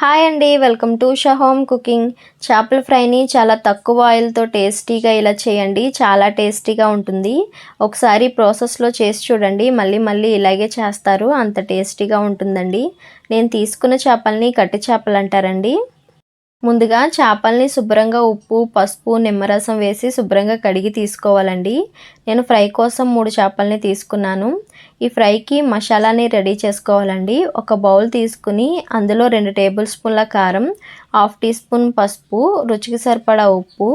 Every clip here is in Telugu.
హాయ్ అండి welcome to Sha home cooking. చేపల ఫ్రైని చాలా తక్కువ ఆయిల్తో టేస్టీగా ఇలా చేయండి చాలా టేస్టీగా ఉంటుంది. ఒకసారి ప్రాసెస్లో చేసి చూడండి మళ్ళీ మళ్ళీ ఇలాగే చేస్తారు అంత టేస్టీగా ఉంటుందండి. నేను తీసుకున్న చేపల్ని కట్టి చేపలు అంటారండి. ముందుగా చేపల్ని శుభ్రంగా ఉప్పు పసుపు నిమ్మరసం వేసి శుభ్రంగా కడిగి తీసుకోవాలండి. నేను ఫ్రై కోసం మూడు చేపల్ని తీసుకున్నాను. ఈ ఫ్రైకి మసాలాని రెడీ చేసుకోవాలండి. ఒక బౌల్ తీసుకుని అందులో రెండు టేబుల్ స్పూన్ల కారం హాఫ్ టీ స్పూన్ పసుపు రుచికి సరిపడా ఉప్పు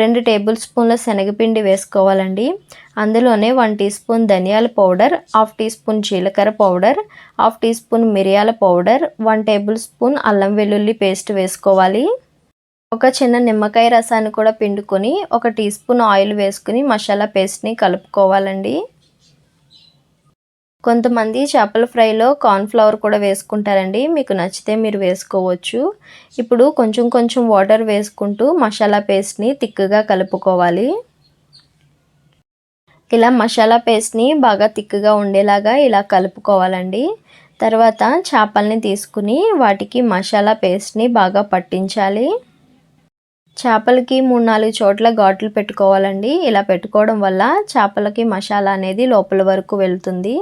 రెండు టేబుల్ స్పూన్ల శనగపిండి వేసుకోవాలండి. అందులోనే వన్ టీ స్పూన్ ధనియాల పౌడర్ హాఫ్ టీ స్పూన్ జీలకర్ర పౌడర్ హాఫ్ టీ స్పూన్ మిరియాల పౌడర్ వన్ టేబుల్ స్పూన్ అల్లం వెల్లుల్లి పేస్ట్ వేసుకోవాలి. ఒక చిన్న నిమ్మకాయ రసాన్ని కూడా పిండుకొని ఒక టీ స్పూన్ ఆయిల్ వేసుకుని మసాలా పేస్ట్ని కలుపుకోవాలండి. కొంతమంది చేపల ఫ్రైలో కార్న్ఫ్లవర్ కూడా వేసుకుంటారండి. మీకు నచ్చితే మీరు వేసుకోవచ్చు. ఇప్పుడు కొంచెం కొంచెం వాటర్ వేసుకుంటూ మసాలా పేస్ట్ని తిక్కుగా కలుపుకోవాలి. ఇలా మసాలా పేస్ట్ని బాగా తిక్కుగా ఉండేలాగా ఇలా కలుపుకోవాలండి. తర్వాత చేపల్ని తీసుకుని వాటికి మసాలా పేస్ట్ని బాగా పట్టించాలి. చేపలకి మూడు నాలుగు చోట్ల ఘాట్లు పెట్టుకోవాలండి. ఇలా పెట్టుకోవడం వల్ల చేపలకి మసాలా అనేది లోపల వరకు వెళ్తుంది.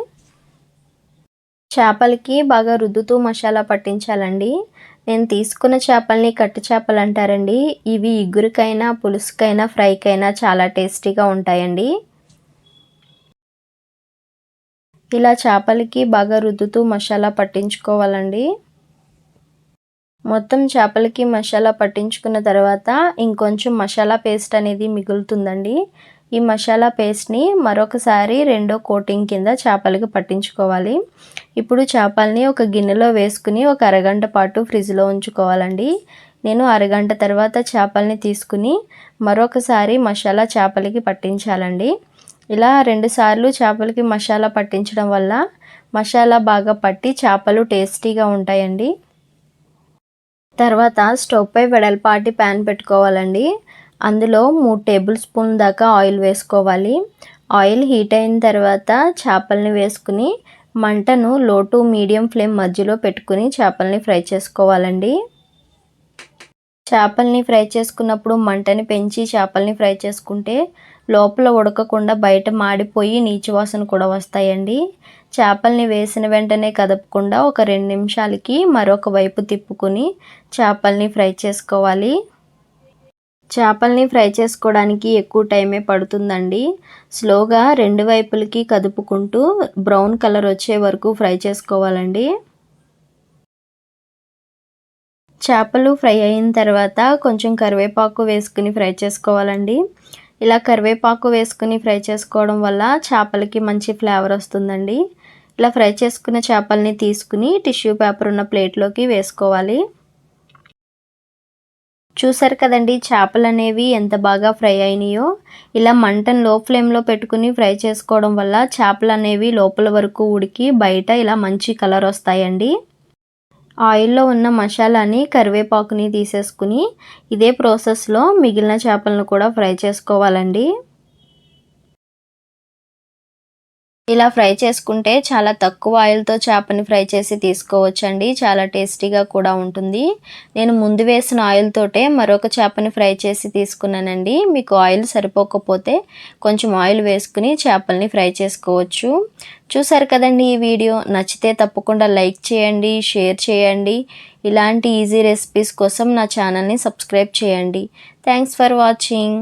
చేపలకి బాగా రుద్దుతూ మసాలా పట్టించాలండి. నేను తీసుకున్న చేపల్ని కట్టు చేపలు అంటారండి. ఇవి ఇగురికైనా పులుసుకైనా ఫ్రైకైనా చాలా టేస్టీగా ఉంటాయండి. ఇలా చేపలకి బాగా రుద్దుతూ మసాలా పట్టించుకోవాలండి. మొత్తం చేపలకి మసాలా పట్టించుకున్న తర్వాత ఇంకొంచెం మసాలా పేస్ట్ అనేది మిగులుతుందండి. ఈ మసాలా పేస్ట్ని మరొకసారి రెండో కోటింగ్ కింద చేపలకి పట్టించుకోవాలి. ఇప్పుడు చేపల్ని ఒక గిన్నెలో వేసుకుని ఒక అరగంట పాటు ఫ్రిడ్జ్లో ఉంచుకోవాలండి. నేను అరగంట తర్వాత చేపల్ని తీసుకుని మరొకసారి మసాలా చేపలకి పట్టించాలండి. ఇలా రెండుసార్లు చేపలకి మసాలా పట్టించడం వల్ల మసాలా బాగా పట్టి చేపలు టేస్టీగా ఉంటాయండి. తర్వాత స్టవ్ పై వెడల్పాటి ప్యాన్ పెట్టుకోవాలండి. అందులో మూడు టేబుల్ స్పూన్ దాకా ఆయిల్ వేసుకోవాలి. ఆయిల్ హీట్ అయిన తర్వాత చేపల్ని వేసుకుని మంటను లో టు మీడియం ఫ్లేమ్ మధ్యలో పెట్టుకుని చేపల్ని ఫ్రై చేసుకోవాలండి. చేపల్ని ఫ్రై చేసుకున్నప్పుడు మంటని పెంచి చేపల్ని ఫ్రై చేసుకుంటే లోపల ఉడకకుండా బయట మాడిపోయి నీచు వాసన కూడా వస్తాయండి. చేపల్ని వేసిన వెంటనే కదపకుండా ఒక రెండు నిమిషాలకి మరొక వైపు తిప్పుకుని చేపల్ని ఫ్రై చేసుకోవాలి. చేపల్ని ఫ్రై చేసుకోవడానికి ఎక్కువ టైమే పడుతుందండి. స్లోగా రెండు వైపులకి కదుపుకుంటూ బ్రౌన్ కలర్ వచ్చే వరకు ఫ్రై చేసుకోవాలండి. చేపలు ఫ్రై అయిన తర్వాత కొంచెం కరివేపాకు వేసుకుని ఫ్రై చేసుకోవాలండి. ఇలా కరివేపాకు వేసుకుని ఫ్రై చేసుకోవడం వల్ల చేపలకి మంచి ఫ్లేవర్ వస్తుందండి. ఇలా ఫ్రై చేసుకున్న చేపల్ని తీసుకుని టిష్యూ పేపర్ ఉన్న ప్లేట్లోకి వేసుకోవాలి. చూసారు కదండి చేపలు అనేవి ఎంత బాగా ఫ్రై అయినాయో. ఇలా మంటను లో ఫ్లేమ్లో పెట్టుకుని ఫ్రై చేసుకోవడం వల్ల చేపలు అనేవి లోపల వరకు ఉడికి బయట ఇలా మంచి కలర్ వస్తాయండి. ఆయిల్లో ఉన్న మసాలాని కరివేపాకుని తీసేసుకుని ఇదే ప్రాసెస్లో మిగిలిన చేపలను కూడా ఫ్రై చేసుకోవాలండి. ఇలా ఫ్రై చేసుకుంటే చాలా తక్కువ ఆయిల్తో చేపని ఫ్రై చేసి తీసుకోవచ్చండి. చాలా టేస్టీగా కూడా ఉంటుంది. నేను ముందు వేసిన ఆయిల్ తోటే మరొక చేపని ఫ్రై చేసి తీసుకున్నానండి. మీకు ఆయిల్ సరిపోకపోతే కొంచెం ఆయిల్ వేసుకుని చేపల్ని ఫ్రై చేసుకోవచ్చు. చూసారు కదండి ఈ వీడియో? నచ్చితే తప్పకుండా లైక్ చేయండి షేర్ చేయండి. ఇలాంటి ఈజీ రెసిపీస్ కోసం నా ఛానల్ని సబ్స్క్రైబ్ చేయండి. Thanks for watching.